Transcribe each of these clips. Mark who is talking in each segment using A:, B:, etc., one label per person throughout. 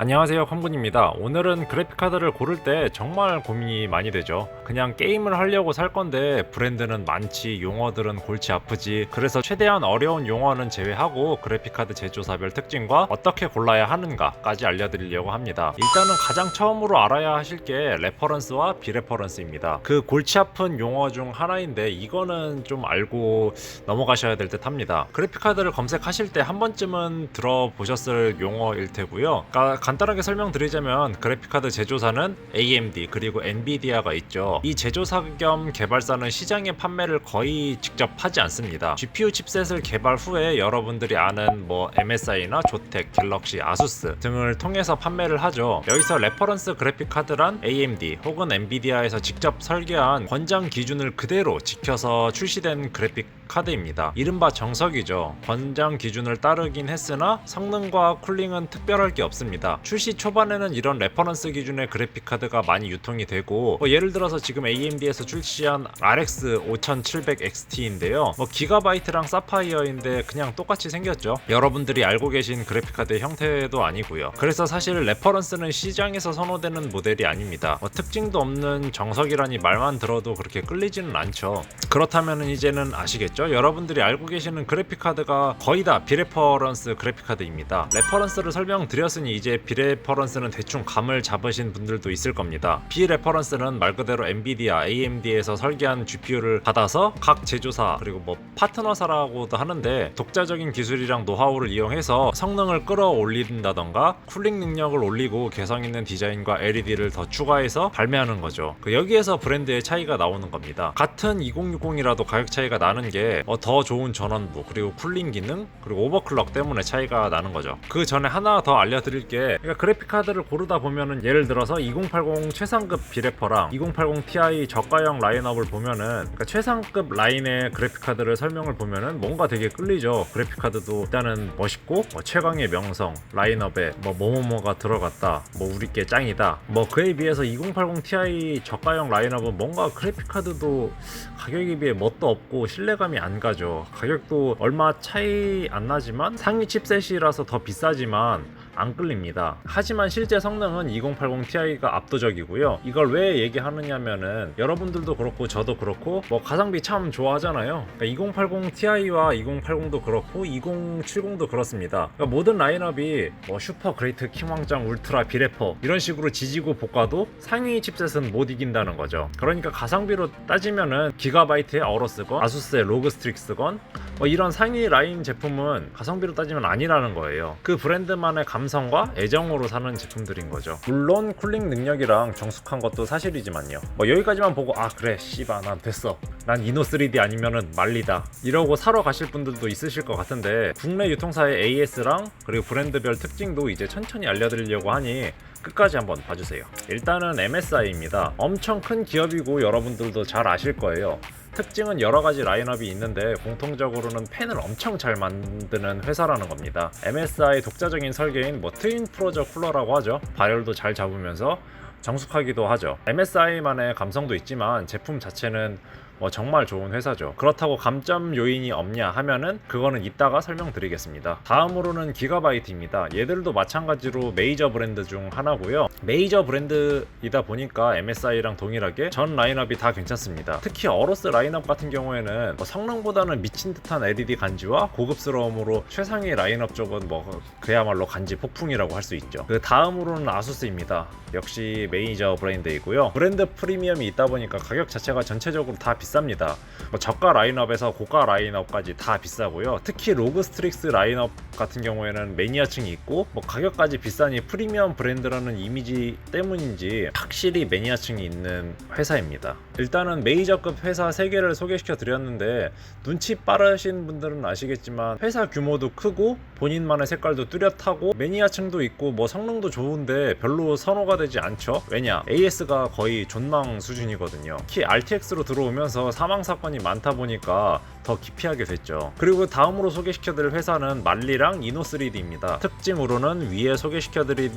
A: 안녕하세요 컴군입니다. 오늘은 그래픽카드를 고를 때 정말 고민이 많이 되죠. 그냥 게임을 하려고 살 건데 브랜드는 많지 용어들은 골치 아프지. 그래서 최대한 어려운 용어는 제외하고 그래픽카드 제조사별 특징과 어떻게 골라야 하는가 까지 알려드리려고 합니다. 일단은 가장 처음으로 알아야 하실 게 레퍼런스와 비레퍼런스입니다. 그 골치 아픈 용어 중 하나인데 이거는 좀 알고 넘어가셔야 될 듯 합니다. 그래픽카드를 검색하실 때 한 번쯤은 들어보셨을 용어일 테고요. 가- 간단하게 설명드리자면 그래픽카드 제조사는 AMD 그리고 엔비디아가 있죠. 이 제조사 겸 개발사는 시장에 판매를 거의 직접 하지 않습니다. GPU 칩셋을 개발 후에 여러분들이 아는 뭐 MSI나 조텍, 갤럭시, 아수스 등을 통해서 판매를 하죠. 여기서 레퍼런스 그래픽카드란 AMD 혹은 엔비디아에서 직접 설계한 권장 기준을 그대로 지켜서 출시된 그래픽 카드입니다. 이른바 정석이죠. 권장 기준을 따르긴 했으나 성능과 쿨링은 특별할 게 없습니다. 출시 초반에는 이런 레퍼런스 기준의 그래픽 카드가 많이 유통이 되고 뭐 예를 들어서 지금 AMD에서 출시한 RX 5700 XT인데요. 뭐 기가바이트랑 사파이어인데 그냥 똑같이 생겼죠. 여러분들이 알고 계신 그래픽 카드의 형태도 아니고요. 그래서 사실 레퍼런스는 시장에서 선호되는 모델이 아닙니다. 뭐 특징도 없는 정석이라니 말만 들어도 그렇게 끌리지는 않죠. 그렇다면 이제는 아시겠죠? 여러분들이 알고 계시는 그래픽 카드가 거의 다 비레퍼런스 그래픽 카드입니다. 레퍼런스를 설명드렸으니 이제 비레퍼런스는 대충 감을 잡으신 분들도 있을 겁니다. 비레퍼런스는 말 그대로 엔비디아, AMD에서 설계한 GPU를 받아서 각 제조사 그리고 뭐 파트너사라고도 하는데 독자적인 기술이랑 노하우를 이용해서 성능을 끌어올린다던가 쿨링 능력을 올리고 개성 있는 디자인과 LED를 더 추가해서 발매하는 거죠. 그 여기에서 브랜드의 차이가 나오는 겁니다. 같은 2060이라도 가격 차이가 나는 게더 좋은 전원부 그리고 쿨링 기능 그리고 오버클럭 때문에 차이가 나는 거죠. 그 전에 하나 더 알려드릴 게 그러니까 그래픽 카드를 고르다 보면은 예를 들어서 2080 최상급 비레퍼랑 2080 Ti 저가형 라인업을 보면은 그러니까 최상급 라인의 그래픽 카드를 설명을 보면은 뭔가 되게 끌리죠. 그래픽 카드도 일단은 멋있고 뭐 최강의 명성 라인업에 뭐 뭐뭐뭐가 들어갔다 뭐 우리께 짱이다 뭐 그에 비해서 2080 Ti 저가형 라인업은 뭔가 그래픽 카드도 가격에 비해 뭣도 없고 신뢰감이 안 가죠. 가격도 얼마 차이 안 나지만 상위 칩셋이라서 더 비싸지만 안 끌립니다. 하지만 실제 성능은 2080 Ti가 압도적이고요. 이걸 왜 얘기하느냐면은 여러분들도 그렇고 저도 그렇고 뭐 가성비 참 좋아하잖아요. 그러니까 2080 Ti와 2080도 그렇고 2070도 그렇습니다. 그러니까 모든 라인업이 뭐 슈퍼 그레이트 킹왕짱 울트라 비레퍼 이런 식으로 지지고 볶아도 상위 칩셋은 못 이긴다는 거죠. 그러니까 가성비로 따지면은 기가바이트의 어로스건 아수스의 로그스트릭스건 뭐 이런 상위 라인 제품은 가성비로 따지면 아니라는 거예요. 그 브랜드만의 감 성과 애정으로 사는 제품들인 거죠. 물론 쿨링 능력이랑 정숙한 것도 사실이지만요. 뭐 여기까지만 보고 아 그래 씨바 난 됐어. 난 이노 3D 아니면은 말리다. 이러고 사러 가실 분들도 있으실 것 같은데 국내 유통사의 AS랑 그리고 브랜드별 특징도 이제 천천히 알려드리려고 하니 끝까지 한번 봐주세요. 일단은 MSI입니다. 엄청 큰 기업이고 여러분들도 잘 아실 거예요. 특징은 여러 가지 라인업이 있는데 공통적으로는 펜을 엄청 잘 만드는 회사라는 겁니다. MSI 독자적인 설계인 뭐 트윈 프로저 쿨러라고 하죠. 발열도 잘 잡으면서 정숙하기도 하죠. MSI만의 감성도 있지만 제품 자체는 뭐 정말 좋은 회사죠. 그렇다고 감점 요인이 없냐 하면은 그거는 이따가 설명드리겠습니다. 다음으로는 기가바이트입니다. 얘들도 마찬가지로 메이저 브랜드 중 하나고요. 메이저 브랜드이다 보니까 MSI랑 동일하게 전 라인업이 다 괜찮습니다. 특히 어로스 라인업 같은 경우에는 뭐 성능보다는 미친 듯한 LED 간지와 고급스러움으로 최상위 라인업 쪽은 뭐 그야말로 간지 폭풍이라고 할 수 있죠. 그 다음으로는 아수스입니다. 역시 메이저 브랜드이고요. 브랜드 프리미엄이 있다 보니까 가격 자체가 전체적으로 다 비 쌉니다. 뭐 저가 라인업에서 고가 라인업까지 다 비싸고요. 특히 로그스트릭스 라인업 같은 경우에는 매니아층이 있고 뭐 가격까지 비싸니 프리미엄 브랜드라는 이미지 때문인지 확실히 매니아층이 있는 회사입니다. 일단은 메이저급 회사 3개를 소개시켜 드렸는데 눈치 빠르신 분들은 아시겠지만 회사 규모도 크고 본인만의 색깔도 뚜렷하고 매니아층도 있고 뭐 성능도 좋은데 별로 선호가 되지 않죠. 왜냐? AS가 거의 존망 수준이거든요. 특히 RTX로 들어오면서 매장에서 사망 사건이 많다 보니까 더 기피하게 됐죠. 그리고 다음으로 소개시켜드릴 회사는 말리랑 이노3D입니다. 특징으로는 위에 소개시켜드린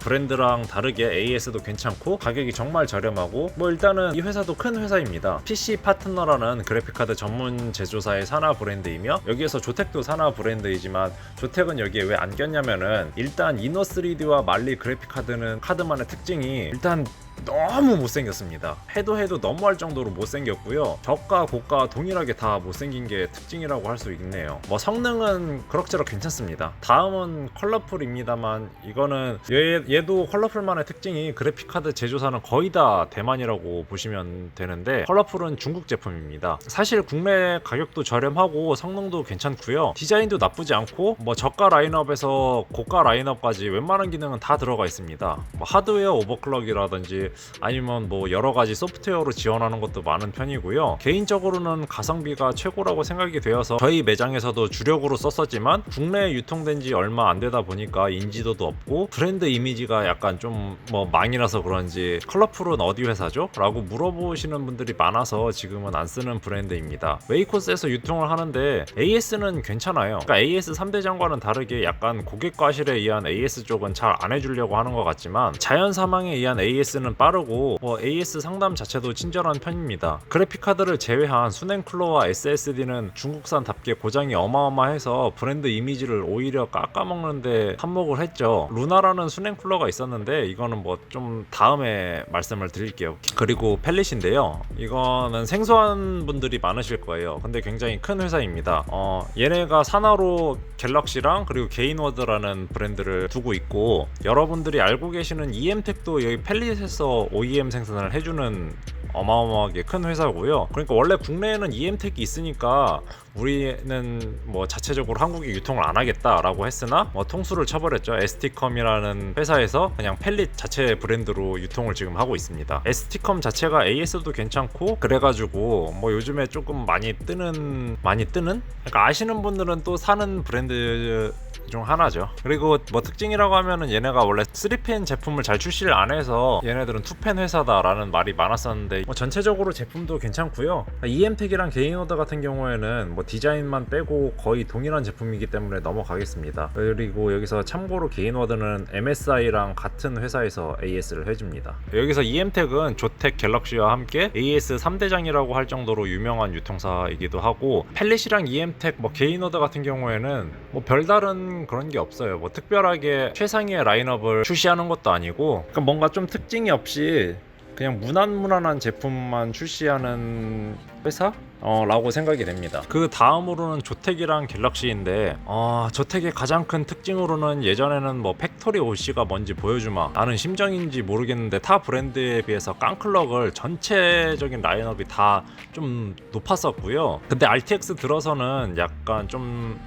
A: 브랜드랑 다르게 AS도 괜찮고 가격이 정말 저렴하고 뭐 일단은 이 회사도 큰 회사입니다. PC 파트너라는 그래픽카드 전문 제조사의 산하 브랜드이며 여기에서 조텍도 산하 브랜드이지만 조텍은 여기에 왜 안 꼈냐면은 일단 이노3D와 말리 그래픽카드는 카드만의 특징이 일단 너무 못생겼습니다. 해도 해도 너무할 정도로 못생겼고요. 저가 고가 동일하게 다 못생긴 게 특징이라고 할 수 있네요. 뭐 성능은 그럭저럭 괜찮습니다. 다음은 컬러풀입니다만 이거는 얘, 얘도 컬러풀만의 특징이 그래픽 카드 제조사는 거의 다 대만이라고 보시면 되는데 컬러풀은 중국 제품입니다. 사실 국내 가격도 저렴하고 성능도 괜찮고요. 디자인도 나쁘지 않고 뭐 저가 라인업에서 고가 라인업까지 웬만한 기능은 다 들어가 있습니다. 뭐 하드웨어 오버클럭이라든지 아니면 뭐 여러 가지 소프트웨어로 지원하는 것도 많은 편이고요. 개인적으로는 가성비가 최고라고 생각이 되어서 저희 매장에서도 주력으로 썼었지만 국내에 유통된 지 얼마 안 되다 보니까 인지도도 없고 브랜드 이미지가 약간 좀 뭐 망이라서 그런지 컬러풀은 어디 회사죠? 라고 물어보시는 분들이 많아서 지금은 안 쓰는 브랜드입니다. 웨이코스에서 유통을 하는데 AS는 괜찮아요. 그러니까 AS 3대장과는 다르게 약간 고객 과실에 의한 AS 쪽은 잘 안 해주려고 하는 것 같지만 자연 사망에 의한 AS는 빠르고 뭐 AS 상담 자체도 친절한 편입니다. 그래픽 카드를 제외한 순행 쿨러와 SSD는 중국산답게 고장이 어마어마해서 브랜드 이미지를 오히려 깎아먹는데 한몫을 했죠. 루나라는 순행 쿨러가 있었는데 이거는 뭐 좀 다음에 말씀을 드릴게요. 그리고 펠릿인데요. 이거는 생소한 분들이 많으실 거예요. 근데 굉장히 큰 회사입니다. 어, 얘네가 산하로 갤럭시랑 그리고 게인워드라는 브랜드를 두고 있고 여러분들이 알고 계시는 EM텍도 여기 펠릿에서 OEM 생산을 해주는 어마어마하게 큰 회사고요. 그러니까 원래 국내에는 EM텍이 있으니까 우리는 뭐 자체적으로 한국에 유통을 안 하겠다라고 했으나 뭐 통수를 쳐버렸죠. ST컴이라는 회사에서 그냥 펠릿 자체 브랜드로 유통을 지금 하고 있습니다. ST컴 자체가 AS도 괜찮고 그래가지고 뭐 요즘에 조금 많이 뜨는 많이 뜨는 그러니까 아시는 분들은 또 사는 브랜드 중 하나죠. 그리고 뭐 특징이라고 하면은 얘네가 원래 3펜 제품을 잘 출시를 안 해서 얘네들은 2펜 회사다라는 말이 많았었는데 뭐 전체적으로 제품도 괜찮고요. EM텍이랑 게인오더 같은 경우에는 뭐 디자인만 빼고 거의 동일한 제품이기 때문에 넘어가겠습니다. 그리고 여기서 참고로 게인워드는 MSI랑 같은 회사에서 AS를 해줍니다. 여기서 EM텍은 조텍 갤럭시와 함께 AS 3대장이라고 할 정도로 유명한 유통사이기도 하고 펠릿이랑 EM텍 뭐 게인워드 같은 경우에는 뭐 별다른 그런 게 없어요. 뭐 특별하게 최상위의 라인업을 출시하는 것도 아니고 그러니까 뭔가 좀 특징이 없이 그냥 무난무난한 제품만 출시하는 회사? 어, 라고 생각이 됩니다. 그 다음으로는 조텍이랑 갤럭시인데, 어, 조텍의 가장 큰 특징으로는 예전에는 뭐 팩토리 OC가 뭔지 보여주마 나는 심정인지 모르겠는데 타 브랜드에 비해서 깡클럭을 전체적인 라인업이 다 좀 높았었고요. 근데 RTX 들어서는 약간 좀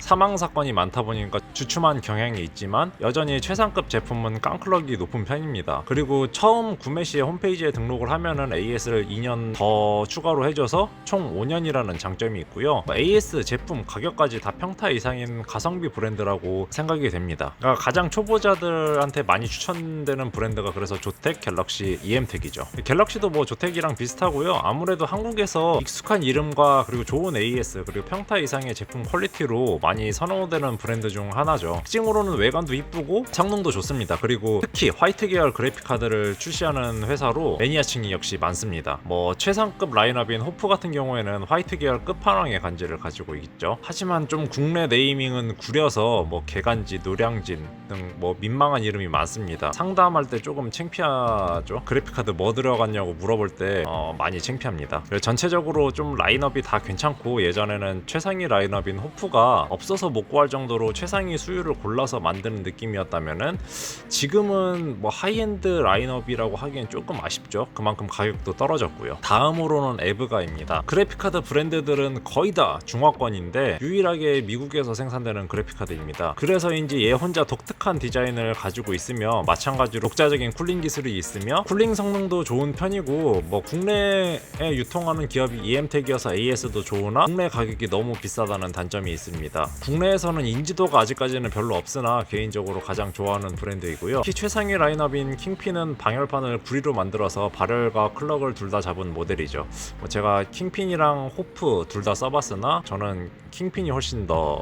A: 사망 사건이 많다 보니까 주춤한 경향이 있지만 여전히 최상급 제품은 깡클럭이 높은 편입니다. 그리고 처음 구매 시에 홈페이지에 등록을 하면은 AS를 2년 더 추가로 해줘서 총 5년이라는 장점이 있고요. 뭐 AS 제품 가격까지 다 평타 이상인 가성비 브랜드라고 생각이 됩니다. 그러니까 가장 초보자들한테 많이 추천되는 브랜드가 그래서 조텍, 갤럭시, EM텍이죠. 갤럭시도 뭐 조텍이랑 비슷하고요. 아무래도 한국에서 익숙한 이름과 그리고 좋은 AS 그리고 평타 이상의 제품 퀄리티로 많이 선호되는 브랜드 중 하나죠. 특징으로는 외관도 이쁘고 성능도 좋습니다. 그리고 특히 화이트 계열 그래픽 카드를 출시하는 회사로 매니아층이 역시 많습니다. 뭐 최상급 라인업인 호프 같은 경우에는 화이트 계열 끝판왕의 간지를 가지고 있죠. 하지만 좀 국내 네이밍은 구려서 뭐 개간지, 노량진 등 뭐 민망한 이름이 많습니다. 상담할 때 조금 창피하죠. 그래픽 카드 뭐 들어갔냐고 물어볼 때 어, 많이 창피합니다. 그래서 전체적으로 좀 라인업이 다 괜찮고 예전에는 최상위 라인업인 호프가 없어서 못 구할 정도로 최상위 수율을 골라서 만드는 느낌이었다면은 지금은 뭐 하이엔드 라인업이라고 하기엔 조금 아쉽죠. 그만큼 가격도 떨어졌고요. 다음으로는 에브가입니다. 그래픽카드 브랜드들은 거의 다 중화권인데 유일하게 미국에서 생산되는 그래픽카드입니다. 그래서인지 얘 혼자 독특한 디자인을 가지고 있으며 마찬가지로 독자적인 쿨링 기술이 있으며 쿨링 성능도 좋은 편이고 뭐 국내에 유통하는 기업이 EM텍이어서 AS도 좋으나 국내 가격이 너무 비싸다는 단점이 있습니다. 브랜드입니다. 국내에서는 인지도가 아직까지는 별로 없으나 개인적으로 가장 좋아하는 브랜드이고요. 특히 최상위 라인업인 킹핀은 방열판을 구리로 만들어서 발열과 클럭을 둘 다 잡은 모델이죠. 뭐 제가 킹핀이랑 호프 둘 다 써봤으나 저는 킹핀이 훨씬 더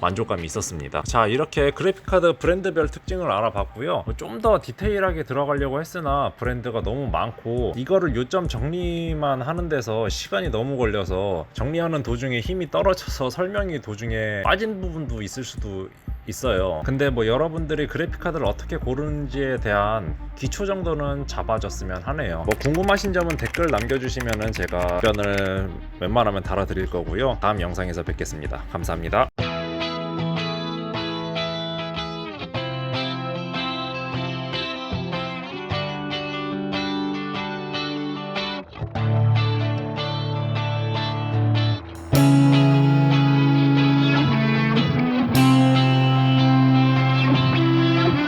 A: 만족감이 있었습니다. 자 이렇게 그래픽카드 브랜드별 특징을 알아봤고요. 좀 더 디테일하게 들어가려고 했으나 브랜드가 너무 많고 이거를 요점 정리만 하는 데서 시간이 너무 걸려서 정리하는 도중에 힘이 떨어져서 설명이 도 중에 빠진 부분도 있을 수도 있어요. 근데 뭐 여러분들이 그래픽 카드를 어떻게 고르는지에 대한 기초 정도는 잡아줬으면 하네요. 뭐 궁금하신 점은 댓글 남겨주시면은 제가 답변을 웬만하면 달아드릴 거고요. 다음 영상에서 뵙겠습니다. 감사합니다.